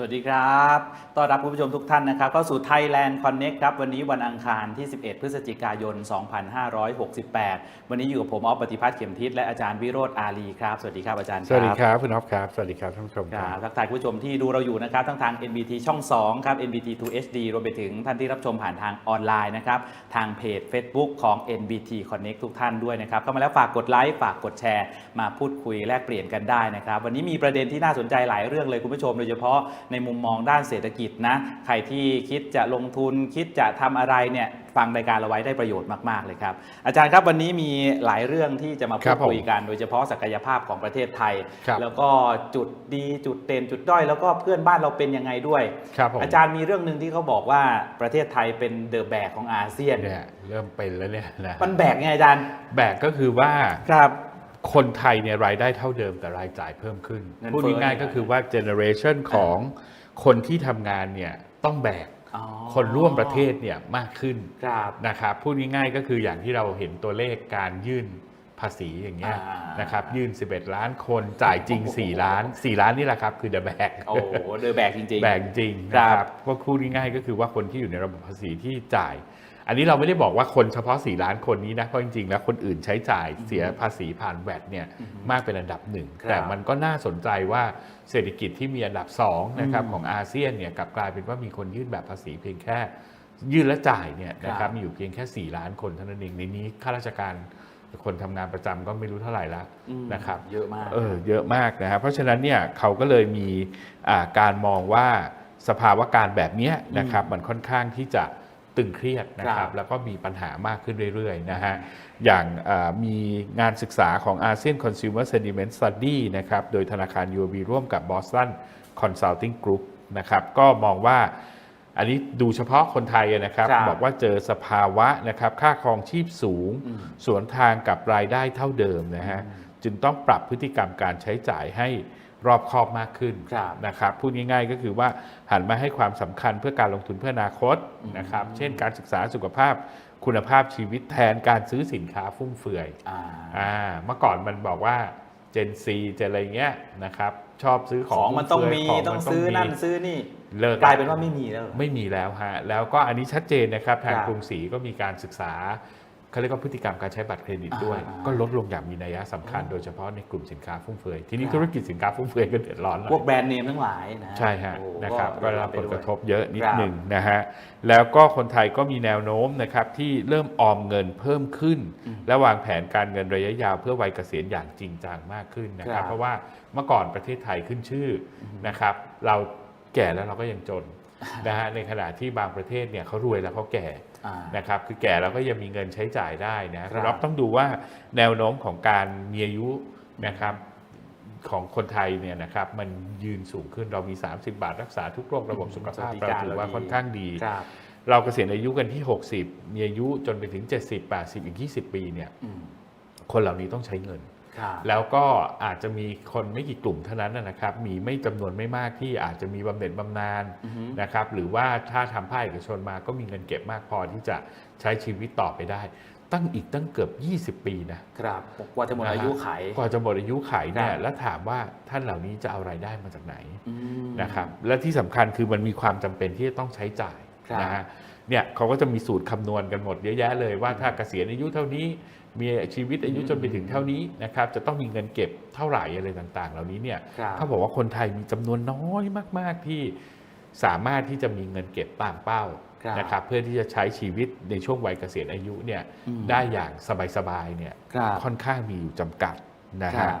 สวัสดีครับ ต้อนรับคุณผู้ชมทุกท่านนะครับเข้าสู่ Thailand Connect ครับ วันนี้วันอังคารที่ 11 พฤศจิกายน 2568 วันนี้อยู่กับผมออฟปฏิพัฒน์เข็มทิศและอาจารย์วิโรธอาลีครับ สวัสดีครับอาจารย์สวัสดีครับคุณอ๊อฟครับ สวัสดีครับท่านผู้ชมคครัรับบทักทายคุณผู้ชมที่ดูเราอยู่นะครับทั้งทาง NBT ช่อง 2 ครับ NBT 2 HD รวมไปถึงท่านที่รับชมผ่านทางออนไลน์นะครับทางเพจ Facebook ของ NBT Connect ทุกท่านด้วยนะครับเข้ามาแล้วฝากกดไลค์ฝากกดแชร์ มาพูดคุยแลกเปลี่ยนกันได้นะครับวันนี้มีประเด็นที่น่าสนใจหลายเรื่องเลยคุณผู้ชมโดยเฉพาะในมุมมองด้านเศรษฐกิจนะ ใครที่คิดจะลงทุนคิดจะทำอะไรเนี่ยฟังรายการเราไว้ได้ประโยชน์มาก ๆ เลยครับ อาจารย์ครับวันนี้มีหลายเรื่องที่จะมาคพูรัดบผมคุยกันโดยเฉพาะศักยภาพของประเทศไทยครับแล้วก็จุดดีจุดเด่นจุดด้อย แล้วก็เพื่อนบ้านเราเป็นยังไงด้วยครับผมอาจารย์มีเรื่องหนึ่งที่เขาบอกว่าประเทศไทยเป็นเดอะแบกของอาเซียนเนี่ยเริ่มเป็นแล้วเนี่ยนะมันแบกไงอาจารย์แบกก็คือว่าครับคนไทยเนี่ยรายได้เท่าเดิมแต่รายจ่ายเพิ่มขึ้นเงินพูดเฟ้อง่ายๆก็คือว่าเจเนอเรชันของ คนที่ทำงานเนี่ยต้องแบกอ๋อคนร่วมประเทศเนี่ยมากขึ้นครับนะครับพูดง่ายๆก็คืออย่างที่เราเห็นตัวเลขการยื่นภาษีอย่างเงี้ยอ่านนะครับยื่น 11 ล้านคนจ่ายจริง 4 ล้าน 4 ล้านนี่แหละครับ คือเดอะแบกโอ้โหเดอะแบกจริงๆแบ่งจริงครันะบครับก็พูดง่ายๆก็คือว่าคนที่อยู่ในระบบภาษีที่จ่าย อันนี้เราไม่ได้บอกว่าคนเฉพาะ 4 ล้านคนนี้นะ เพราะจริงๆ แล้วคนอื่นใช้จ่ายเสียภาษีผ่านแวดเนี่ยมากเป็นอันดับหนึ่งครับแต่มันก็น่าสนใจว่าเศรษฐกิจที่มีอันดับ2นะครับอืมของอาเซียนเนี่ยกลับกลายเป็นว่ามีคนยื่นแบบภาษีเพียงแค่ยื่นและจ่ายเนี่ยนะคครัรับบมีอยู่เพียงแค่ 4 ล้านคนเท่านั้นเองในนี้ข้าราชการคนทำงานประจำก็ไม่รู้เท่าไหร่ละอืมนะครับเยอะมากเออเยอะมากนะครับเพราะฉะนั้นเนี่ยเขาก็เลยมีอ่าการมองว่าสภาวะการแบบเนี้ยนะครับมันค่อนข้างที่จะ ตึงเครียดนะคครัรับบแล้วก็มีปัญหามากขึ้นเรื่อยๆนะฮะอย่างอ่ามีงานศึกษาของ ASEAN Consumer Sentiment Study นะครับ โดยธนาคาร UOB ร่วมกับ Boston Consulting Group นะครับ ก็มองว่าอันนี้ดูเฉพาะคนไทยนะครับครับบอกว่าเจอสภาวะนะครับ ค่าครองชีพสูงอืมสวนทางกับรายได้เท่าเดิมนะฮะจึงต้องปรับพฤติกรรมการใช้จ่ายให้ รอบคอบมากขึ้นครับนะครับพูดง่ายๆก็คือว่าหันมาให้ความสำคัญเพื่อการลงทุนเพื่ออนาคตนะครับเช่นการศึกษาสุขภาพคุณภาพชีวิตแทนการซื้อสินค้าฟุ่มเฟือยอ่าอ่าเมื่อก่อนมันบอกว่าเจนซีเจนอะไรเงี้ยนะครับชอบซื้อขขอองงมันต้องฟุ่มีเฟืยขต้องมัซื้อนั่นมีซื้อนี่เลิกกลายเป็นว่าไม่มีแล้วเหรอไม่มีแล้วฮะแล้วก็อันนี้ชัดเจนนะครับทางครับกรุงศรีก็มีการศึกษา เขาเรียกว่าพฤติกรรมการใช้บัตรเครดิตด้วย อ่า ก็ลดลงอย่างมีนัยสำคัญโดยเฉพาะในกลุ่มสินค้าฟุ่มเฟือยทีนี้ครับธุรกิจสินค้าฟุ่มเฟือยก็เดือดร้อนแล้ว พวกแบรนด์เนมทั้งหลายนะใช่ฮะโอ้นะครับก็ได้รับผลกระทบเยอะนิดครับหนึ่งนะฮะแล้วก็คนไทยก็มีแนวโน้มนะครับที่เริ่มออมเงินเพิ่มขึ้น และวางแผนการเงินระยะยาวเพื่อวัยเกษียณอย่างจริงจังมากขึ้นนะคครัรับบเพราะว่าเมื่อก่อนประเทศไทยขึ้นชื่ออนะครับ เราแก่แล้วเราก็ยังจน นะฮะในขณะที่บางประเทศเนี่ยเขารวยแล้วเขาแก่อ่านะครับคือแก่แล้วก็ยังมีเงินใช้จ่ายได้นะคครัรับบต้องดูว่าแนวโน้มของการมีอายุนะครับของคนไทยเนี่ยนะครับมันยืนสูงขึ้นเรามี 30 บาทรักษาทุกโรคระบบสุขภาพสวัสดิเราการถือว่าเราดีค่อนข้างดีครับเราเกษียณอายุกันที่ 60 มีอายุจนไปถึง 70 80 อีก 20 ปีเนี่ยอืมคนเหล่านี้ต้องใช้เงินครับ แล้วก็อาจจะมีคนไม่กี่กลุ่มเท่านั้นนะครับ มีไม่จำนวนไม่มากที่อาจจะมีบำเหน็จบำนาญอือฮึนะครับ หรือว่าถ้าทำภาคเอกชนมาก็มีเงินเก็บมากพอที่จะใช้ชีวิตต่อไปได้ ตั้งอีกตั้งเกือบ 20 ปีนะครับกว่าจะหมดอายุไขกว่าจะหมดอายุไขเนี่คยรับแล้วถามว่าท่านเหล่านี้จะเอารายได้มาจากไหนอืมนะครับ และที่สำคัญคือมันมีความจำเป็นที่จะต้องใช้จ่ายครับนะฮะเนี่ยเขาก็จะมีสูตรคำนวณกันหมดเยอะแยะเลยว่าถ้าเกษียณอายุเท่านี้ มีชีวิตอายุจนไปถึงเท่านี้นะครับจะต้องมีเงินเก็บเท่าไหร่อะไรต่างๆ เหล่านี้เนี่ยครับเขาบอกว่าคนไทยมีจำนวนน้อยมาก ๆที่สามารถที่จะมีเงินเก็บตามเป้าครับนะครับเพื่อที่จะใช้ชีวิตในช่วงวัยเกษียณอายุเนี่ยอืมได้อย่างสบายๆเนี่ยครับค่อนข้างมีอยู่จำกัดนะครัฮะบ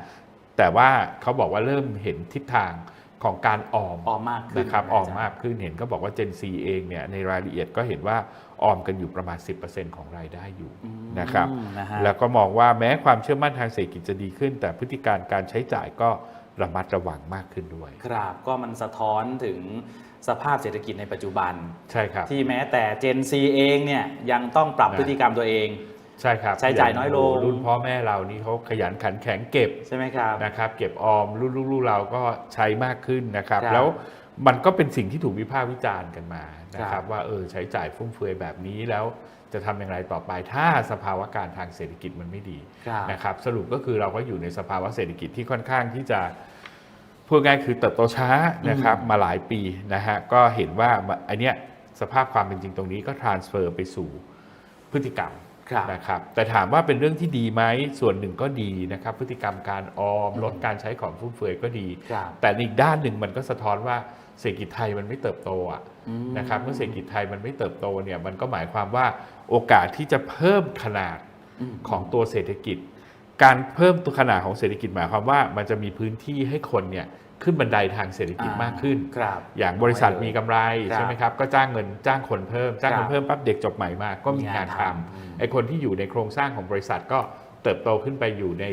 แต่ว่าเขาบอกว่าเริ่มเห็นทิศทาง ของการออมออมมากขึ้นนะครับนะออมอาจารย์มากขึ้นเห็นก็บอกว่า Gen Z เองเนี่ยในรายละเอียดก็เห็นว่าออมกันอยู่ประมาณ 10%ของรายได้อยู่อืมนะครับนะฮะแล้วก็มองว่าแม้ความเชื่อมั่นทางเศรษฐกิจจะดีขึ้น แต่พฤติการการใช้จ่ายก็ระมัดระวังมากขึ้นด้วย ครับก็มันสะท้อนถึงสภาพเศรษฐกิจในปัจจุบัน ใช่ครับ ที่แม้แต่ Gen Z เองเนี่ยยังต้องปรับนะพฤติกรรมตัวเอง ใช่ครับใช้จ่ายน้อยลงโรุ่นพ่อแม่เรานี่เขาขยันขันแข็งเก็บใช่ไหมครับนะครับเก็บออมรุ่นลูกๆเราก็ใช้มากขึ้นนะครับครับแล้วมันก็เป็นสิ่งที่ถูกวิพากษ์วิจารณ์กันมานะคครัรับบว่าเออใช้จ่ายฟุ่มเฟือยแบบนี้แล้วจะทำอย่างไรต่อไป ถ้าสภาวะการทางเศรษฐกิจมันไม่ดีครับนะครับ สรุปก็คือเราก็อยู่ในสภาวะเศรษฐกิจที่ค่อนข้างที่จะพูดง่ายคือเติบโตช้านะครับมาหลายปีนะฮะก็เห็นว่าอันเนี้ยสภาพความเป็นจริงตรงนี้ก็ transfer ไปสู่พฤติกรรมครับ นะครับแต่ถามว่าเป็นเรื่องที่ดีไหมส่วนหนึ่งก็ดีนะครับ พฤติกรรมการออมอืมลดการใช้ของฟุ่มเฟือยก็ดีครับแต่อีกด้านหนึ่งมันก็สะท้อนว่าเศรษฐกิจไทยมันไม่เติบโตอะอืมนะครับเมื่อเศรษฐกิจไทยมันไม่เติบโตเนี่ยมันก็หมายความว่าโอกาสที่จะเพิ่มขนาดมของตัวเศรษฐกิจ การเพิ่มตัวขนาดของเศรษฐกิจหมายความว่ามันจะมีพื้นที่ให้คนเนี่ย ขึ้นบันไดทางเศรษฐกิจมากขึ้นครับอย่างบริษัทมีกำไรครับใช่ไหมครับ ก็จ้างเงินจ้างคนเพิ่ม จ้างคครับนเพิ่มปั๊บเด็กจบใหม่มา ก็มีงานทอืมำไอ้คนที่อยู่ในโครงสร้างของบริษัทก็เติบโตขึ้นไปอยู่ใน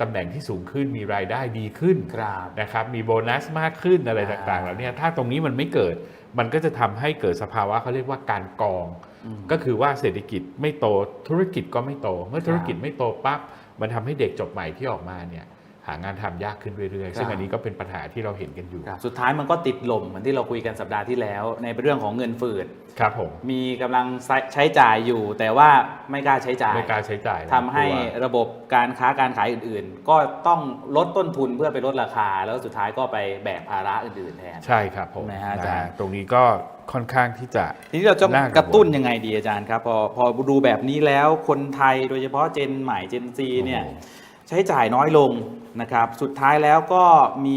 ตำแหน่งที่สูงขึ้นมีรายได้ดีขึ้นครับนะครับ มีโบนัสมากขึ้นอะไรอ่าต่างๆเหล่านี้ถ้าตรงนี้มันไม่เกิด มันก็จะทำให้เกิดสภาวะเขาเรียกว่าการกองอืมก็คือว่าเศรษฐกิจไม่โตธุรกิจก็ไม่โต เมื่อธุรกิจไม่โตปั๊บมันทำให้เด็กจบใหม่ที่ออกมาเนี่ย หางานทำยากขึ้นเรื่อยๆ ซึ่งอันนี้ก็เป็นปัญหาที่เราเห็นกันอยู่ครับสุดท้ายมันก็ติดลมเหมือนที่เราคุยกันสัปดาห์ที่แล้ว ในเรื่องของเงินฝืด ครับผม มีกำลังใช้จ่ายอยู่ แต่ว่าไม่กล้าใช้จ่าย ไม่กล้ารใช้จ่ายนะทำให้กลัวระบบการค้าการขายอื่นๆ ก็ต้องลดต้นทุนเพื่อไปลดราคา แล้วสุดท้ายก็ไปแบกภาระอื่นๆแทน ใช่ครับผมใช่ไหมฮะอาจารย์นะฮะตรงนี้ก็ค่อนข้างที่จะทีนี้เราจะน่ากังวลกระตุ้นยังไงดีอาจารย์ครับ พอพอดูแบบนี้แล้วคนไทยโดยเฉพาะเจนใหม่เจนซีเนี่ยโอ้โห ใช้จ่ายน้อยลงนะครับสุดท้ายแล้วก็มี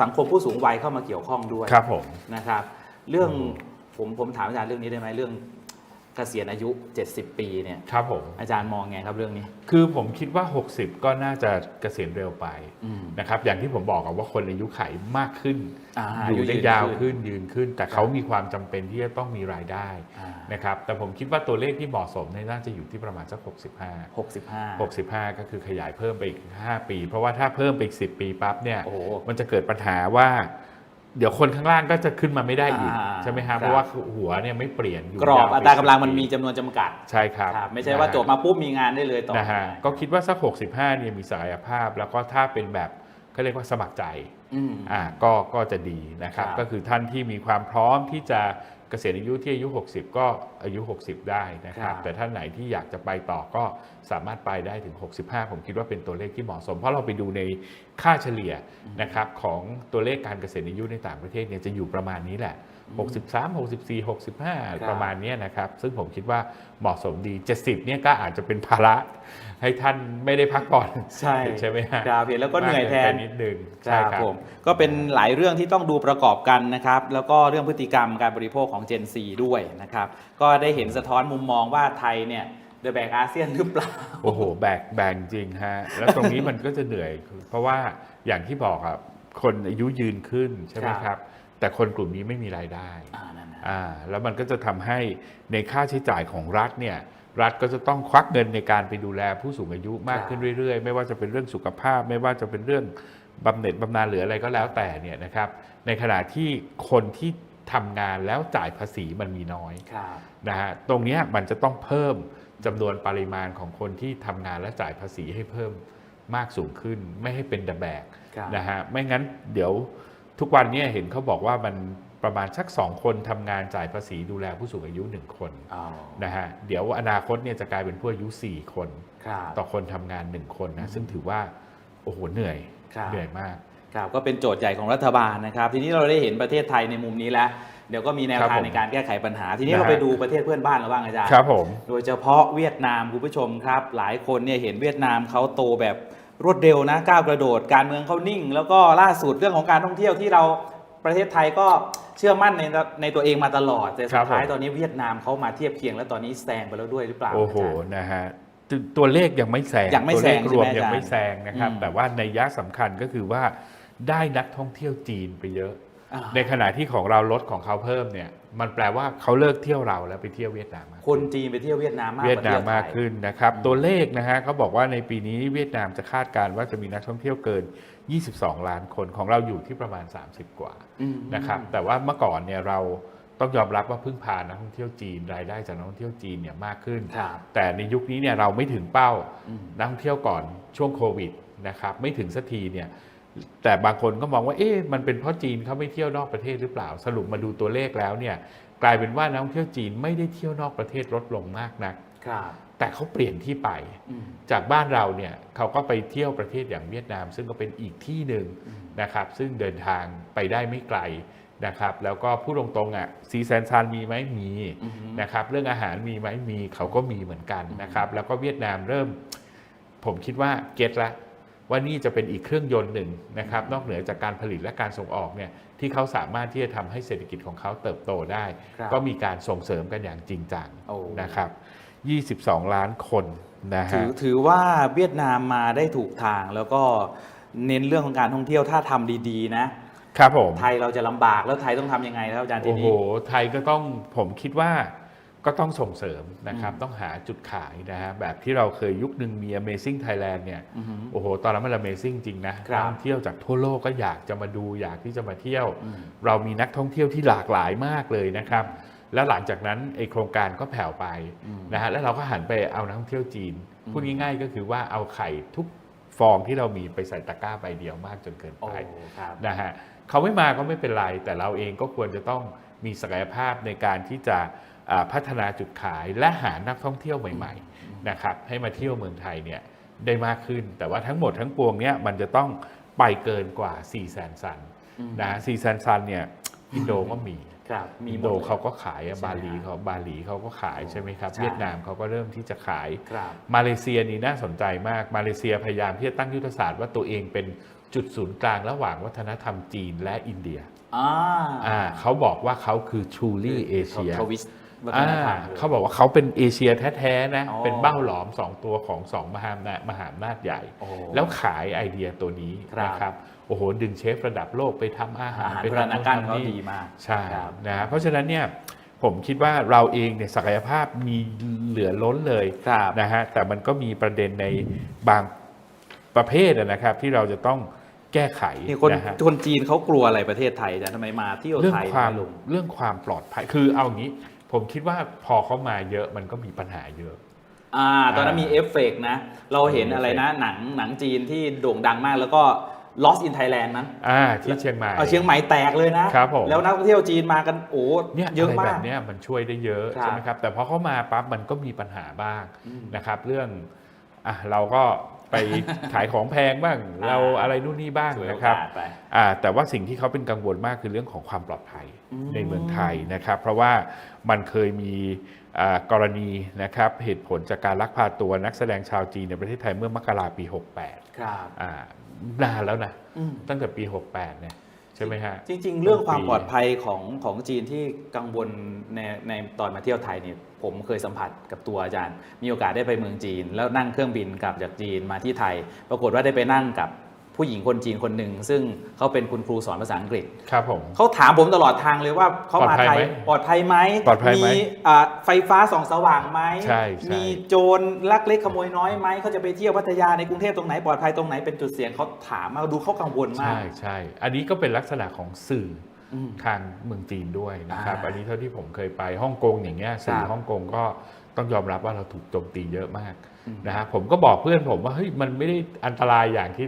สังคมผู้สูงวัยเข้ามาเกี่ยวข้องด้วยครับผมนะครับ เรื่องอืมผมผมถามอาจารย์เรื่องนี้ได้ไหมเรื่อง เกษียณอายุ 70 ปีเนี่ยครับผม อาจารย์มองไงครับเรื่องนี้ คือผมคิดว่า 60 ก็น่าจะเกษียณเร็วไปอืม นะครับอย่างที่ผมบอกอะว่าคนอายุไขมากขึ้นอ่าอยู่ได้อายุยืนยาวขึ้นขึ้นยืนขึ้น แต่เขามีความจำเป็นที่จะต้องมีรายได้อ่านะครับแต่ผมคิดว่าตัวเลขที่เหมาะสมเนี่ยน่าจะอยู่ที่ประมาณสัก65 65 65 ก็คือขยายเพิ่มไปอีก 5 ปี เพราะว่าถ้าเพิ่มไปอีก 10 ปีปั๊บเนี่ยโอ้โห มันจะเกิดปัญหาว่า เดี๋ยวคนข้างล่างก็จะขึ้นมาไม่ได้อีกอ่าใช่ไหมครัฮะบเพราะว่าหัวเนี่ยไม่เปลี่ยนอยู่กรอบยวไปอัตรากำลังมัน10มีจำนวนจำกัดใช่ครับครับไม่ใช่ว่านะฮะจบมาปุ๊บมีงานได้เลยต่อ นะฮะก็คิดว่าสัก 65เนี่ยมีศักยภาพ แล้วก็ถ้าเป็นแบบเขาเรียกว่าสมัครใจ อืม อ่าก็ก็จะดีนะครับ ครับก็คือท่านที่มีความพร้อมที่จะ เกษียณอายุที่อายุ 60 ก็อายุ 60 ได้นะครับครับ แต่ท่านไหนที่อยากจะไปต่อก็สามารถไปได้ถึง 65 ผมคิดว่าเป็นตัวเลขที่เหมาะสม เพราะเราไปดูในค่าเฉลี่ยนะครับของตัวเลขการเกษียณอายุในต่างประเทศเนี่ยจะอยู่ประมาณนี้แหละ 63 64 65 ประมาณเนี้ยนะครับ ซึ่งผมคิดว่าเหมาะสมดี 70 เนี่ยก็อาจจะเป็นภาระ ให้ท่านไม่ได้พักผ่อนใช่ใช่ไหมฮะครับเห็นแล้วก็เหนื่อยแทมากนไปนิดนึงคใช่รับครับผมก็เป็นหลายเรื่องที่ต้องดูประกอบกันนะครับ แล้วก็เรื่องพฤติกรรมการบริโภคของ Gen Z ด้วยนะครับ ก็ได้เห็นสะท้อนมุมมองว่าไทยเนี่ยเดอะแบกอาเซียนหรือเปล่า โอ้โห แบกแบกจริงฮะ แล้วตรงนี้มันก็จะเหนื่อย เพราะว่าอย่างที่บอกอะคนอายุยืนขึ้นใช่ไหมครับครับ แต่คนกลุ่มนี้ไม่มีรายได้อ่านั่นนะอ่าแล้วมันก็จะทำให้ในค่าใช้จ่ายของรัฐเนี่ยรัฐก็จะต้องควักเงินในการไปดูแลผู้สูงอายุมากขึ้นเรื่อยๆ ไม่ว่าจะเป็นเรื่องสุขภาพ ไม่ว่าจะเป็นเรื่องบำเหน็จบำนาญหรืออะไรก็แล้วแต่เนี่ยนะครับในขณะที่คนที่ทำงานแล้วจ่ายภาษีมันมีน้อยครับนะฮะตรงเนี้ยมันจะต้องเพิ่มจำนวนปริมาณของคนที่ทำงานและจ่ายภาษีให้เพิ่มมากสูงขึ้น ไม่ให้เป็นดแบกครับนะฮะไม่งั้นเดี๋ยว ทุกวันเนี้เห็นเขาบอกว่ามันประมาณสักสองคนทำงานจ่ายภาษีดูแลผู้สูงอายุหนึ่งคนอ๋อนะฮะเดี๋ยวอนาคตเนี่ยจะกลายเป็นผู้อายุ4คนครับต่อคนทำงาน1คนนะซึ่งถือว่าโอ้โหเหนื่อยครับเหนื่อยมากครับก็เป็นโจทย์ใหญ่ของรัฐบาลนะครับ ทีนี้เราได้เห็นประเทศไทยในมุมนี้แล้ว เดี๋ยวก็มีแนวครับทางผมในการแก้ไขปัญหา ทีนี้นะฮะเราไปดูประเทศเพื่อนบ้านเราบ้างอาจารย์ครับผมโดยเฉพาะเวียดนามคุณผู้ชมครับ หลายคนเนี่ยเห็นเวียดนามเขาโตแบบ รวดเร็วนะก้าวกระโดดการเมืองเขานิ่ง แล้วก็ล่าสุดเรื่องของการท่องเที่ยวที่เราประเทศไทยก็เชื่อมั่นในในตัวเองมาตลอดแต่สุดท้ายตอนนี้เวียดนามเขามาเทียบเคียงแล้วตอนนี้แซงไปแล้วด้วยหรือเปล่าโอ้โหาจารย์นะฮะตตัวเลขยังไม่แซงยังไม่ตัวแซเลงขรวมใช่ไหมยังไม่อาจารย์แซงนะครับอืมแต่ว่าในยยะสำคัญก็คือว่าได้นักท่องเที่ยวจีนไปเยอะอ่าในขณะที่ของเราลดของเขาเพิ่มเนี่ย มันแปลว่าเขาเลิกเที่ยวเราแล้วไปเที่ยวเวียดนามมากคนจีนไปเที่ยวเวียดนามมากกเวียดว่านามเที่ยวไทมากยขึ้นนะครับ ตัวเลขนะฮะเขาบอกว่าในปีนี้เวียดนามจะคาดการณ์ว่าจะมีนักท่องเที่ยวเกิน 22 ล้านคนของเราอยู่ที่ประมาณ 30 กว่าอืมนะครับแต่ว่าเมื่อก่อนเนี่ยเราต้องยอมรับว่าพึ่งพานักท่องเที่ยวจีนรายได้จากนักท่องเที่ยวจีนเนี่ยมากขึ้นครับแต่ในยุคนี้เนี่ยเราไม่ถึงเป้าอืมนักท่องเที่ยวก่อนช่วงโควิดนะครับไม่ถึงสักทีเนี่ย แต่บางคนก็มองว่าเอ๊ะมันเป็นเพราะจีนเขาไม่เที่ยวนอกประเทศหรือเปล่า สรุปมาดูตัวเลขแล้วเนี่ยกลายเป็นว่านักท่องเที่ยวจีนไม่ได้เที่ยวนอกประเทศลดลงมากนักครับแต่เขาเปลี่ยนที่ไปอืมจากบ้านเราเนี่ยเขาก็ไปเที่ยวประเทศอย่างเวียดนาม ซึ่งก็เป็นอีกที่หนึ่งอืมนะครับ ซึ่งเดินทางไปได้ไม่ไกลนะครับ แล้วก็พูดตรงๆอะซีแซนซานมีไหมมีอืมนะครับ เรื่องอาหารมีไหมมีเขาก็มีเหมือนกันนะครับ แล้วก็เวียดนามเริ่ม ผมคิดว่าเก็ตละ ว่านี่จะเป็นอีกเครื่องยนต์หนึ่งนะครับนอกเหนือจากการผลิตและการส่งออกเนี่ยที่เขาสามารถที่จะทำให้เศรษฐกิจของเขาเติบโตได้ครับก็มีการส่งเสริมกันอย่างจริงจังโอ้นะครับ 22 ล้านคนนะถืฮะอถือว่าเวียดนามมาได้ถูกทางแล้วก็เน้นเรื่องของการท่องเที่ยวถ้าทำดีๆ นะครับผมไทยเราจะลำบากแล้วไทยต้องทำยังไงครับอาจารย์ทีโอ้โหนี้ไทยก็ต้องผมคิดว่า ก็ต้องส่งเสริมนะครับอืมต้องหาจุดขายนะฮะแบบที่เราเคยยุคหนึ่งมี Amazing Thailand เนี่ยอือหือโอ้โห ตอนนั้นมัน Amazing จริงนะครับนักท่องเที่ยวจากทั่วโลกก็อยากจะมาดูอยากที่จะมาเที่ยวอืมเรามีนักท่องเที่ยวที่หลากหลายมากเลยนะครับ แล้วหลังจากนั้นไอโครงการก็แผ่วไปอืมนะฮะแล้วเราก็หันไปเอานักท่องเที่ยวจีนอืมพูดง่ายๆก็คือว่าเอาไข่ทุกฟองที่เรามีไปใส่ตะกร้าใบเดียวมากจนเกินโอ้ไปครับนะฮะเขาไม่มาก็ไม่เป็นไรแต่เราเองก็ควรจะต้องมีศักยภาพในการที่จะอ่า พัฒนาจุดขายและหานักท่องเที่ยวใหม่ๆนะครับให้มาเที่ยวเมืองไทยเนี่ยได้มากขึ้น แต่ว่าทั้งหมดทั้งปวงเนี่ยมันจะต้องไปเกินกว่า 4 0 0 0 0 0ซันอืมนะ4 0 0 0 0ซันเนี่ยอินโดก็มีครับมีอินหมโดลยเขาก็ขายอะใช่ไหมบาหลีเขาบาหลีเขาก็ขายโอ้ใช่ไหมครับใช่เวียดนามเขาก็เริ่มที่จะขายครับมาเลเซียนี่น่าสนใจมากมาเลเซียพยายามที่จะตั้งยุทธศาสตร์ว่าตัวเองเป็นจุดศูนย์กลางระหว่างวัฒนธรรมจีนและอินเดียอ่าอ่าเขาบอกว่าเขาคือ truly Asia ทวิสต์ วัฒอ่านธรรมเขาบอกว่าเขาเป็นเอเชียแท้ๆนะอ๋อเป็นเบ้าหลอมสองตัวของสองมหาอำนาจมหาอำนาจใหญ่โอ้แล้วขายไอเดียตัวนี้ครับนะครับโอ้โหดึงเชฟระดับโลกไปทำอาหารอาหารไปพรรณทำการทำเขานี่ดีมากใช่ครับนะเพราะฉะนั้นเนี่ยผมคิดว่าเราเองเนี่ยศักยภาพมีเหลือล้นเลยครับนะฮะแต่มันก็มีประเด็นในบางประเภทอะนะครับ ที่เราจะต้องแก้ไขนี่คนนะฮะคนจีนเขากลัวอะไรประเทศไทยอาจารย์ทำไมมาเที่ยวเรื่องไทยความน้อยลงเรื่องความปลอดภัยคือเอาอย่างนี้ ผมคิดว่าพอเขามาเยอะมันก็มีปัญหาเยอะ อ่าตอนนั้นอ่ามีมีเอฟเฟกต์นะ เราเห็นมีเอฟเฟกต์อะไรนะ หนังหนังจีนที่โด่งดังมากแล้วก็ Lost in Thailand นั้นอ่าที่เชียงใหม่เอาเชียงใหม่แตกเลยนะครับผมแล้วนักท่องเที่ยวจีนมากันโอ้เนี่ยเยอะอะไรมาแบกบเนี้ยมันช่วยได้เยอะครับใช่ไหมครับแต่พอเขามาปั๊บมันก็มีปัญหาบ้างอืมนะครับ เรื่องอะเราก็ไปขายของแพงบ้างอ่าเราอะไรนู่นนี่บ้างสวยโอนะครับกาสไปอ่าแต่ว่าสิ่งที่เขาเป็นกังวลมากคือเรื่องของความปลอดภัยอืม ในเมืองไทยนะครับ เพราะว่ามันเคยมีอ่ากรณีนะครับเหตุผลจากการลักพาตัวนักแสดงชาวจีนในประเทศไทยเมื่อมกราปี 68 ครับอ่านานแล้วนะอืมตั้งแต่ปี 68 เนี่ยใช่ไหมฮะจริง ๆ เรื่องความปีปลอดภัยของของจีนที่กังวลในในตอนมาเที่ยวไทยเนี่ยผมเคยสัมผัสกับตัวอาจารย์ มีโอกาสได้ไปเมืองจีน แล้วนั่งเครื่องบินกลับจากจีนมาที่ไทย ปรากฏว่าได้ไปนั่งกับ ผู้หญิงคนจีนคนหนึ่งซึ่งเขาเป็นคุณครูสอนภาษาอังกฤษครับผมเขาถามผมตลอดทางเลยว่าเขามาไทยปลอดภัยไหมปลอดภัยไหมอ่าไฟฟ้าส่องสว่างไหมใช่ใช่มีโจรลักเล็กขโมยน้อยไหมเขาจะไปเที่ยวพัทยาในกรุงเทพตรงไหนปลอดภัยตรงไหนเป็นจุดเสี่ยงเขาถามมาดูเขากังวลมากใช่ใช่อันนี้ก็เป็นลักษณะของสื่ออืมทางเมืองจีนด้วยนะครับอ่าอันนี้เท่าที่ผมเคยไปฮ่องกงอย่างเงี้ยสื่อครับฮ่องกงก็ต้องยอมรับว่าเราถูกโจมตีเยอะมากอืมนะฮะผมก็บอกเพื่อนผมว่าเฮ้ยมันไม่ได้อันตรายอย่างที่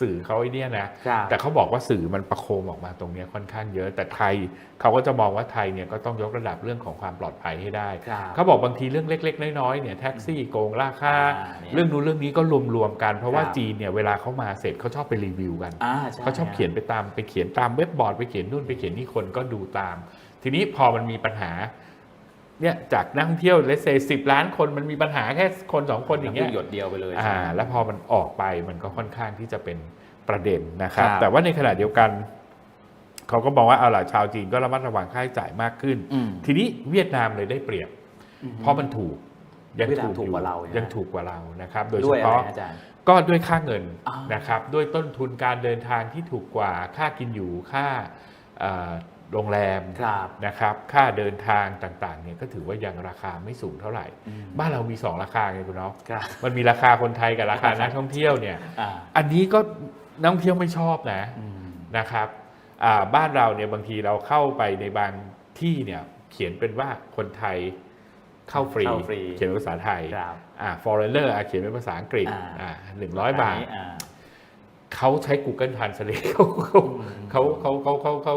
สื่อเขาไอ้เนี่ยนะครับแต่เขาบอกว่าสื่อมันประโคมออกมาตรงเนี้ยค่อนข้างเยอะ แต่ไทยเขาก็จะมองว่าไทยเนี่ยก็ต้องยกระดับเรื่องของความปลอดภัยให้ได้ครับเขาบอกบางทีเรื่องเล็ก ๆ น้อยๆเนี่ยแท็กซี่โกงราคาอ่าเนี่ยเรื่องนู้นเรื่องนี้ก็รวมๆกัน เพราะว่าครับจีนเนี่ยเวลาเขามาเสร็จเขาชอบไปรีวิวกันอ่าใช่เขาชอบเขียนไปตามไปเขียนตามเว็บบอร์ดไปเขียนนู่นไปเขียนนี่คนก็ดูตาม ทีนี้พอมันมีปัญหา เนี่ยจากนักท่องเที่ยวเลสเซสิบล้านคนมันมีปัญหาแค่คนสองคนอย่างเงี้ยหยดเดียวไปเลยอ่าใช่ไหมแล้วพอมันออกไปมันก็ค่อนข้างที่จะเป็นประเด็นนะครับครับ แต่ว่าในขณะเดียวกัน เขาก็บอกว่าเอาล่ะชาวจีนก็ระมัดระวังค่าใช้จ่ายมากขึ้นอืมทีนี้เวียดนามเลยได้เปรียบอืมเพราะมันถูกยังเวียดนาถูมกถูกอยู่กว่าเราใช่ไหมยังถูกกว่าเรานะครับ โดยด้เฉวยอะไรพาะนะอาจารย์ก็ด้วยค่าเงินอ่านนะครับ ด้วยต้นทุนการเดินทางที่ถูกกว่าค่ากินอยู่ค่าเอ่อ โรงแรมครับนะครับค่าเดินทางต่างๆเนี่ยก็ถือว่ายังราคาไม่สูงเท่าไหร่อืมบ้านเรามี 2 ราคาไงคุณน้องครับมันมีราคาคนไทยกับราคานักท่องเที่ยวเนี่ยอ่าอันนี้ก็นักท่องเที่ยวไม่ชอบนะอืมนะครับอ่าบ้านเราเนี่ยบางทีเราเข้าไปในบางที่เนี่ยเขียนเป็นว่าคนไทยเข้าฟรี เข้าฟรีเขียนเป็นภาษาไทยครับอ่า foreigner อะเขียนเป็นภาษาอังกฤษอ่าอ่าหนึ่งร้อยบาทนนี้อ่าเขาใช้ Google Translate เขาเขาอืมเขาเขาเขาเขาเขา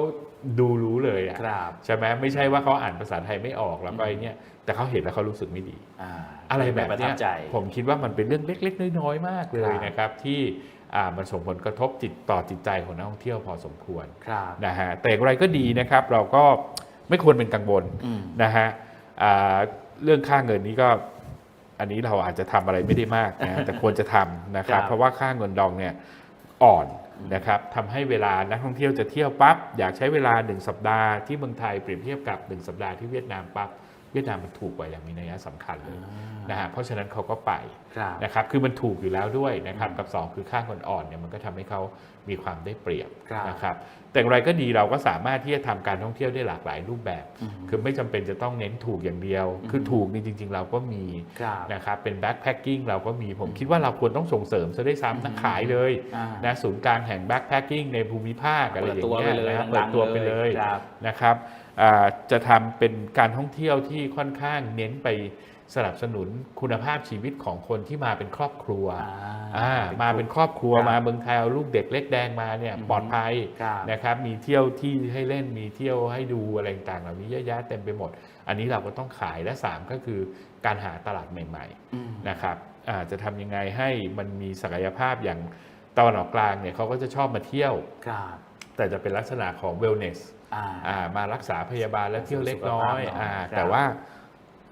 ดูรู้เลยอะครับใช่ไหมไม่ใช่ว่าเขาอ่านภาษาไทยไม่ออกแล้วก็ไอ้เนี่ยแต่เขาเห็นแล้วเขารู้สึกไม่ดี อ่าอะไรแบบประทัเนี้บยใจ ผมคิดว่ามันเป็นเรื่องเล็ก ๆ น้อยๆมากเลยครับ นะครับ ที่อ่ามันส่งผลกระทบจิตต่อจิตใจของนักท่องเที่ยวพอสมควรครับ นะฮะแต่อย่างไรก็ดีนะครับ เราก็ไม่ควรเป็นกังวลอืม นะฮะอ่าเรื่องค่าเงินนี้ก็อันนี้เราอาจจะทำอะไรไม่ได้มากนะแต่ควรจะทำนะครับ ครับ เพราะว่าค่าเงินดองเนี่ยอ่อน นะครับทำให้เวลานักท่องเที่ยวจะเที่ยวปั๊บอยากใช้เวลา 1 สัปดาห์ที่เมืองไทยเปรียบเทียบกับ 1 สัปดาห์ที่เวียดนามปั๊บ เวียดนามมันถูกกว่าอย่างมีนัยสำคัญเลยนะฮะเพราะฉะนั้นเขาก็ไปครับนะครับคือมันถูกอยู่แล้วด้วยนะครับกับ 2 คือค่าเงินอ่อนเนี่ยมันก็ทำให้เขามีความได้เปรียบครับนะครับแต่อย่างไรก็ดีเราก็สามารถที่จะทำการท่องเที่ยวได้หลากหลายรูปแบบอืมคือไม่จำเป็นจะต้องเน้นถูกอย่างเดียว คือถูกนี่จริง ๆ เราก็มีครับนะครับเป็นแบ็คแพคกิ้งเราก็มีผมคิดว่าเราควรต้องส่งเสริมซะได้วยซ้ำนะขายเลยอ่านะศูนย์กลางแห่งแบ็คแพคกิ้งในภูมิภาคอะไรเปิอดย่างตัวเงี้ไปยเลยนะดังๆเปิดตัวไปเลยครับนะครับอ่า จะทำเป็นการท่องเที่ยวที่ค่อนข้างเน้นไปสนับสนุนคุณภาพชีวิตของคนที่มาเป็นครอบครัวอ่าอ่ามาเป็นครอบครัวครับมาเมืองไทยเอาลูกเด็กเล็กแดงมาเนี่ยอืมปลอดภัยครับนะครับ มีเที่ยวที่ให้เล่นมีเที่ยวให้ดูอะไรต่างๆเหล่านี้เยอะแยะเต็มไปหมด อันนี้เราก็ต้องขายและ 3 ก็คือการหาตลาดใหม่อืมๆนะครับอ่าจะทำยังไงให้มันมีศักยภาพอย่างตะวันออกกลางเนี่ยเขาก็จะชอบมาเที่ยวครับแต่จะเป็นลักษณะของ wellness อ่าอ่า มารักษาพยาบาลและเที่ยวเล็กน้อยสุขภาพเนอะอ่าครับแต่ว่า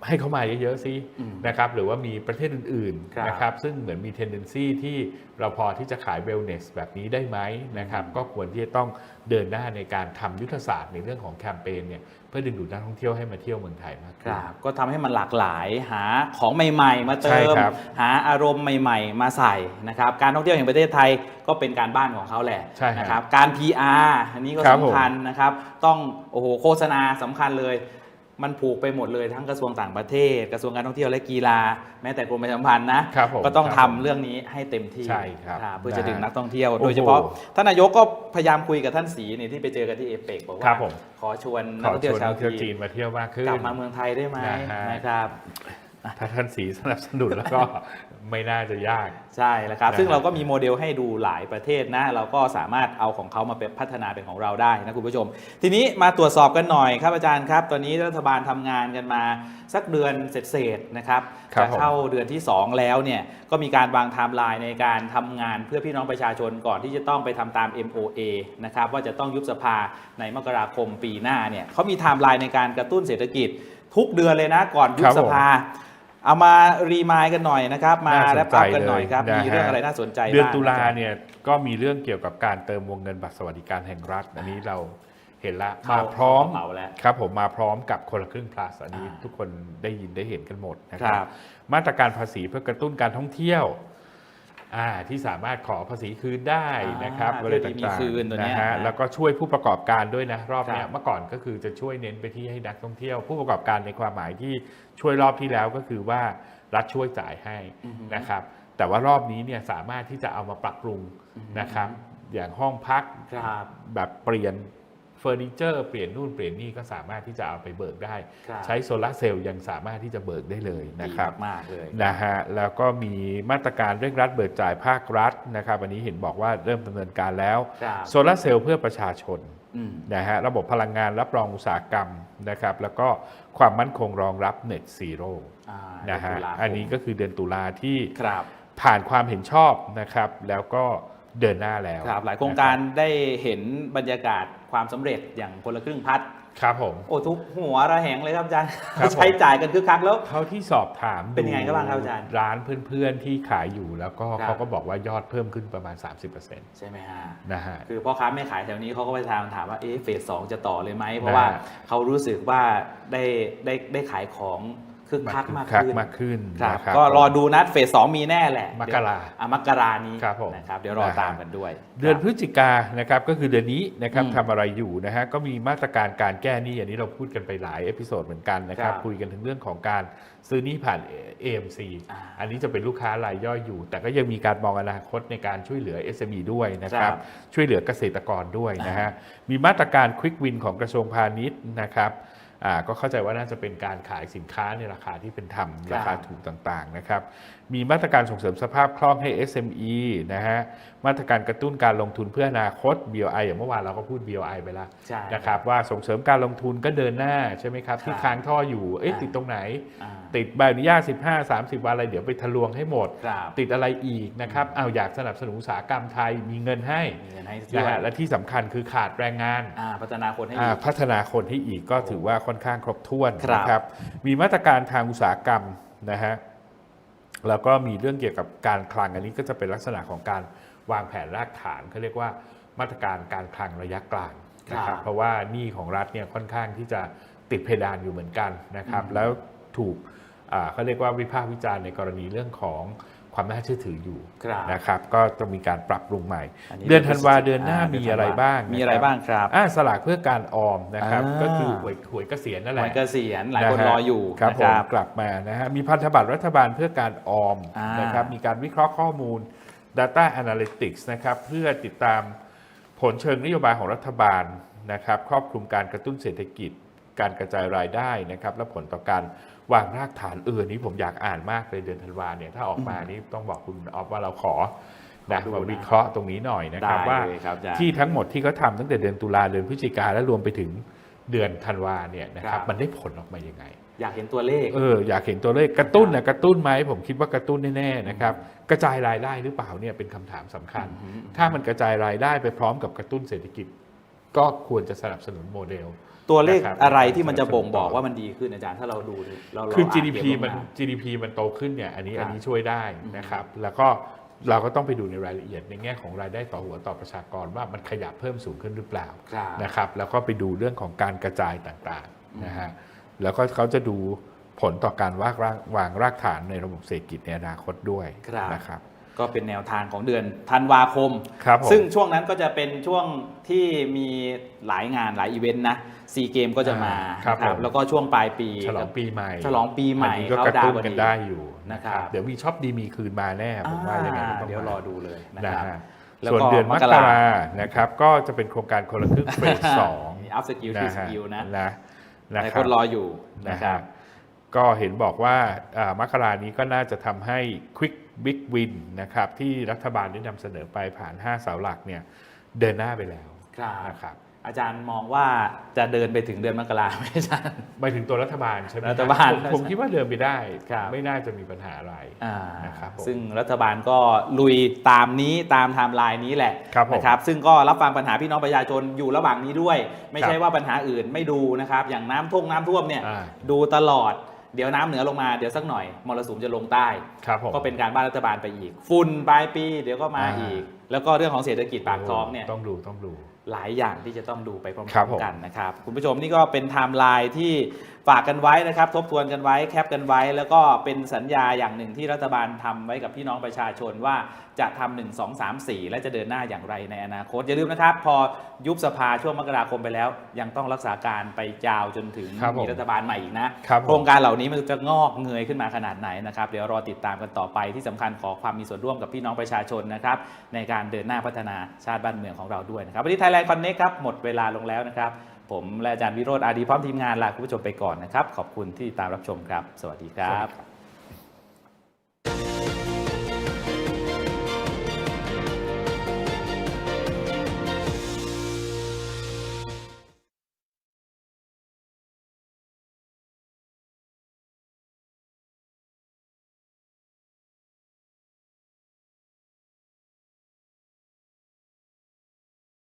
ให้เขามาเยอะๆสิอืมนะครับหรือว่ามีประเทศอื่นครับๆนะครับซึ่งเหมือนมี tendency ที่เราพอที่จะขาย wellness แบบนี้ได้ไหมนะครับก็ควรที่จะต้องเดินหน้าในการทำยุทธศาสตร์ในเรื่องของแคมเปญเนี่ยเพื่อดึงดูดนักท่องเที่ยวให้มาเที่ยวเมืองไทยมากคขึ้นรับก็ทำให้มันหลากหลายหาของใหม่ ๆ มาเติใช่มครับหาอารมณ์ใหม่ ๆ มาใส่นะครับการท่องเที่ยวแห่งประเทศไทยก็เป็นการบ้านของเขาแหละใช่ฮะนะครับการ PR อันนี้ก็ครับสำคัญนะครับต้องโอ้โหโฆษณาสำคัญเลย มันผูกไปหมดเลยทั้งกระทรวงต่างประเทศ กระทรวงการท่องเที่ยวและกีฬา แม้แต่กรมประชาสัมพันธ์นะครับผมก็ต้องครับทำผมเรื่องนี้ให้เต็มที่ใช่ครับเพื่อจะนะฮะดึงนักท่องเที่ยว โอ้โหโดยเฉพาะท่านนายกก็พยายามคุยกับท่านศรีนี่ที่ไปเจอกันที่เอเปกบอกครัว่าบผม ขอชวนขนักอท่องชเที่ยววนชานัวกเที่ยวจีจีนนมาเที่ยวมากขึ้น กลับมาเมืองไทยได้ไหมนะฮะ นะครับ ถ้าท่านสีสนับสนุนแล้วก็ไม่น่าจะยากใช่แล้วครับนะฮะซึ่งเราก็มีโมเดลให้ดูหลายประเทศนะ เราก็สามารถเอาของเขามาเป็นพัฒนาเป็นของเราได้นะคุณผู้ชม ทีนี้มาตรวจสอบกันหน่อยครับอาจารย์ครับ ตอนนี้รัฐบาลทำงานกันมาสักเดือนเศษๆนะครับครับจะเข้าเดือนที่ 2 แล้วเนี่ยก็มีการวางไทม์ไลน์ในการทำงานเพื่อพี่น้องประชาชนก่อนที่จะต้องไปทำตาม MOA นะครับว่าจะต้องยุบสภาในมกราคมปีหน้าเนี่ยเขามีไทม์ไลน์ในการกระตุ้นเศรษฐกิจทุกเดือนเลยนะก่อนยุครับบสผมภา เอามารีมายกันหน่อยนะครับ มาน่าสนแลปใจอัพกันหน่อยครับเลยนะมีเรื่องฮะอะไรน่าสนใจเดือนบ้างตุลาครับเนี่ยก็มีเรื่องเกี่ยวกับการเติมวงเงินบัตรสวัสดิการแห่งรัฐ อันนี้เราเห็นละเข้ามาพร้อมเข้ากระเป๋าแล้วครับผมมาพร้อมกับคนละครึ่ง plus อันนี้อ่าทุกคนได้ยินได้เห็นกันหมดนะคครัรับบมาตรการภาษีเพื่อกระตุ้นการท่องเที่ยว อ่าที่สามารถขอภาษีคืนได้นะครับอ่าอะไรเที่ยวดีมีต่างคืนตัวๆเนี้นะยฮะนะแล้วก็ช่วยผู้ประกอบการด้วยนะรอบเนี้คยรับ เมื่อก่อนก็คือจะช่วยเน้นไปที่ให้นักท่องเที่ยว ผู้ประกอบการในความหมายที่ช่วยรอบที่แล้วก็คือว่ารัฐช่วยจ่ายให้อือฮึนะครับ แต่ว่ารอบนี้เนี่ยสามารถที่จะเอามาปรับปรุงอือฮึนะครับ อย่างห้องพัก ครับ แบบเปลี่ยนเฟอร์นิเจอร์เปลี่ยนนู่นเปลี่ยนนี่ก็สามารถที่จะเอาไปเบิกได้ ครับ ใช้โซลาร์เซลล์ยังสามารถที่จะเบิกได้เลยนะครับ ดีมากๆเลย นะฮะแล้วก็มีมาตรการเร่งรัดเบิกจ่ายภาครัฐนะครับอันนี้เห็นบอกว่าเริ่มดำเนินการแล้วครับโซลาร์เซลล์เพื่อประชาชนอืม นะฮะระบบพลังงานรับรองอุตสาหกรรมนะครับแล้วก็ความมั่นคงรองรับเน็ตซีโร่อ่านะฮะเดืตุลาคมอันนี้ก็คือเดือนตุลาที่ครับ ผ่านความเห็นชอบนะครับแล้วก็ เดินหน้าแล้วครับหลายโครงการได้เห็นบรรยากาศความสำเร็จอย่างคนละครึ่งพัดครับผมโอ้ทุกหัวระแหงเลยครับอาจารย์ครับผมใช้จ่ายกันคึกคักแล้วเท่าที่สอบถามเป็นยังไงบ้างครับอาจารย์ร้านเพื่อนๆที่ขายอยู่แล้วก็ครับเขาก็บอกว่ายอดเพิ่มขึ้นประมาณ 30%ใช่ไหมฮะนะฮะคือพ่อค้าแม่ขายแถวนี้เขาก็ไปถามถามว่าเอ๊ะเฟสสองจะต่อเลยไหมเพราะว่านะฮะเขารู้สึกว่าได้ได้ได้ขายของ คึกคักมากคักขึ้นมากขึ้นครับนะครับก็รอดูนัดเฟสสองมีแน่แหละมกราเดี๋ยวอะมกรานี้ครับผมนะครับเดี๋ยวรอนะฮะตามกันด้วย เดือนครับพฤศจิกานะครับก็คือเดือนนี้นะครับอืมทำอะไรอยู่นะฮะก็มีมาตรการการแก้หนี้อันนี้เราพูดกันไปหลายเอพิโซดเหมือนกันนะครับครับคุยกันถึงเรื่องของการซื้อหนี้ผ่าน AMC อ่าอันนี้จะเป็นลูกค้ารายย่อยอยู่ แต่ก็ยังมีการมองอนาคตในการช่วยเหลือ SME ด้วยนะครับครับช่วยเหลือเกษตรกรด้วยนะฮะมีมาตรการ Quick Win ของกระทรวงพาณิชย์นะครับอ่า ก็เข้าใจว่าน่าจะเป็นการขายสินค้าในราคาที่เป็นธรรมครับราคาถูกต่างๆนะครับ มีมาตรการส่งเสริมสภาพคล่องให้ SME นะฮะ มาตรการกระตุ้นการลงทุนเพื่ออนาคต BOI อย่างเมื่อวานเราก็พูด BOI ไปแล้วใช่นะครับว่าส่งเสริมการลงทุนก็เดินหน้าใช่ไหมครับที่ครับค้างท่ออยู่เอ๊ะอ่าติดตรงไหนอ่าติดใบอนุญาต 15 30 วันอะไรเดี๋ยวไปทะลวงให้หมดครับติดอะไรอีกนะครับเอาวอยากสนับสนุนอุตสาหกรรมไทยมีเงินให้มีเงินให้นะด้วยฮะและที่สำคัญคือขาดแรงงานอ่าพัฒนาคนให้อ่าดีพัฒนาคนให้อีกก็ถือว่าค่อนข้างครบถ้วนครับนะครับ มีมาตรการทางอุตสาหกรรมนะฮะแล้วก็มีเรื่องเกี่ยวกับการคลังอันนี้ก็จะเป็นลักษณะของการวางแผนรากฐานเขาเรียกว่ามาตรการการคลังระยะกลางนะคครัรับบเพราะว่าหนี้ของรัฐเนี่ยค่อนข้างที่จะติดเพดานอยู่เหมือนกันนะครับอืมแล้วถูกอ่าเขาเรียกว่าวิพากษ์วิจารณ์ในกรณีเรื่องของ ความน่าเชื่อถืออยู่ครับนะครับก็จะมีการปรับปรุงใหม่อันนี้เดือนธันวาเดือนหน้าอ่ามีเดือนธันวาอะไรบ้างมีอะไรนคบ้างครับอ่าสลากเพื่อการออมนะครับอ่าก็คือหวยหวยเกษียณนั่นแหวัละนเกษียณหลายคนนะฮะรออยู่ครับนะผมกลับมานะฮะมีพันธบัตรรัฐบาลเพื่อการออมอ่านนะครับมีการวิเคราะห์ข้อมูล Data Analytics นะครับเพื่อติดตามผลเชิงนโยบายของรัฐบาลนะครับครอบคลุมการกระตุ้นเศรษฐกิจ การกระจายรายได้นะครับและผลต่อการ วางรากฐานเออนี้ผมอยากอ่านมากเลยเดือนธันวาเนี่ยถ้าออกมานี่ต้องบอกคุณออฟว่าเราขอนะขอดูมานะวิเคราะห์ตรงนี้หน่อยนะคได้รับว่าเลยครับอาจารย์ที่ทั้งหมดที่เขาทำตั้งแต่เดือนตุลาเดือนพฤศจิกาและรวมไปถึงเดือนธันวาเนี่ยนะคครัรับบมันได้ผลออกมายังไง อยากเห็นตัวเลขเอออยากเห็นตัวเลขกระตุ้นนะกระตุ้นไหมผมคิดว่ากระตุ้นแน่ๆนะครับกระจายรายได้หรือเปล่าเนี่ยเป็นคำถามสำคัญอืมถ้ามันกระจายรายได้ไปพร้อมกับกระตุ้นเศรษฐกิจ ก็ควรจะสนับสนุนโมเดล ตัวเลขนะครับอะไรที่มันจะบ่งบอกว่ามันดีขึ้นอาจารย์ถ้าเราดูเราเราคือาน GDP เก็บลงมัน GDP มันโตขึ้นเนี่ยอันนี้ครับอันนี้ช่วยได้นะครับ แล้วก็เราก็ต้องไปดูในรายละเอียดในแง่ของรายได้ต่อหัวต่อประชากรว่ามันขยับเพิ่มสูงขึ้นหรือเปล่าครับนะครับ แล้วก็ไปดูเรื่องของการกระจายต่างๆนะฮะแล้วก็เขาจะดูผลต่อการวางรากวางรากฐานในระบบเศรษฐกิจในอนาคตด้วยครับนะครับ ก็เป็นแนวทางของเดือนธันวาคม ครับผมซึ่งช่วงนั้นก็จะเป็นช่วงที่มีหลายงานหลายอีเวนต์นะซีเกมก็จะมาอ่าครับนะผม แล้วก็ช่วงปลายปีฉลองปีใหม่ฉลองปีใหม่อันนี้ก็เขากระดาวตุ้นพอกันดีได้อยู่นะนะคครัรับบเดี๋ยวมีช็อปดีมีคืนมาแน่ผมว่ายังไงก็ต้องเดี๋ยวมารอดูเลยนะนะครับฮะแล้วส่วนก็เดือนมมกกรารานะครับก็จะเป็นโครงการคนละครึ่งเฟสสองอัพสกิลที่สกิลนะนะหนะลายคครับนรออยู่นะนะคครัรับ บก็เห็นบอกว่าอ่ามกรานี้ก็น่าจะทำให้ Quick Big Win นะครับที่รัฐบาลได้นำเสนอไปผ่าน 5 เสาหลักเนี่ยเดินหน้าไปแล้วครับนะครับอาจารย์มองว่าจะเดินไปถึงเดือนมกราไหมอาจารย์ไปถึงตัวรัฐบาลใช่ไหมครัฐบาลผมผมคิดว่าเดินไปได้ครับไม่น่าจะมีปัญหาอะไรอ่านะครับผมซึ่งรัฐบาลก็ลุยตามนี้ตามไทม์ไลน์นี้แหละครับผมนะครับซึ่งก็รับฟังปัญหาพี่น้องประชาชนอยู่ระหว่างนี้ด้วย ไม่ครับใช่ว่าปัญหาอื่นไม่ดูนะครับ อย่างน้ำท่วงน้ำท่วมเนี่ยอ่าดูตลอด เดี๋ยวน้ำเหนือลงมาเดี๋ยวสักหน่อยมรสุมจะลงใต้ครับผมก็เป็นการบ้านรัฐบาลไปอีก ฝุ่นปลายปี เดี๋ยวก็มาอ่าอีก แล้วก็เรื่องของเศรษฐกิจปากท้องเนี่ยต้องดูต้องดูหลายอย่างที่จะต้องดูไปพร้อครับผมมๆกันนะครับ คุณผู้ชมนี่ก็เป็นไทม์ไลน์ที่ ฝากกันไว้นะครับ ทบทวนกันไว้แคปกันไว้ แล้วก็เป็นสัญญาอย่างหนึ่งที่รัฐบาลทำไว้กับพี่น้องประชาชนว่าจะทำหนึ่งสองสามสี่และจะเดินหน้าอย่างไรในอนาคต อย่าลืมนะครับ พอยุบสภาช่วงมกราคมไปแล้ว ยังต้องรักษาการไปยาวจนถึงครับผมมีรัฐบาลใหม่อีกนะครับผมโครงการเหล่านี้มันจะงอกเงยขึ้นมาขนาดไหนนะครับเดี๋ยวรอติดตามกันต่อไปที่สำคัญขอความมีส่วนร่วมกับพี่น้องประชาชนนะครับในการเดินหน้าพัฒนาชาติบ้านเมืองของเราด้วยนะครับวันนี้ไทยแลนด์คอนเน็กครับหมดเวลาลงแล้วนะครับ ผมและอาจารย์วิโรธอาดีพร้อมทีมงานลาคุณผู้ชมไปก่อนนะครับ ขอบคุณที่ติดตามรับชมครับ สวัสดีครับ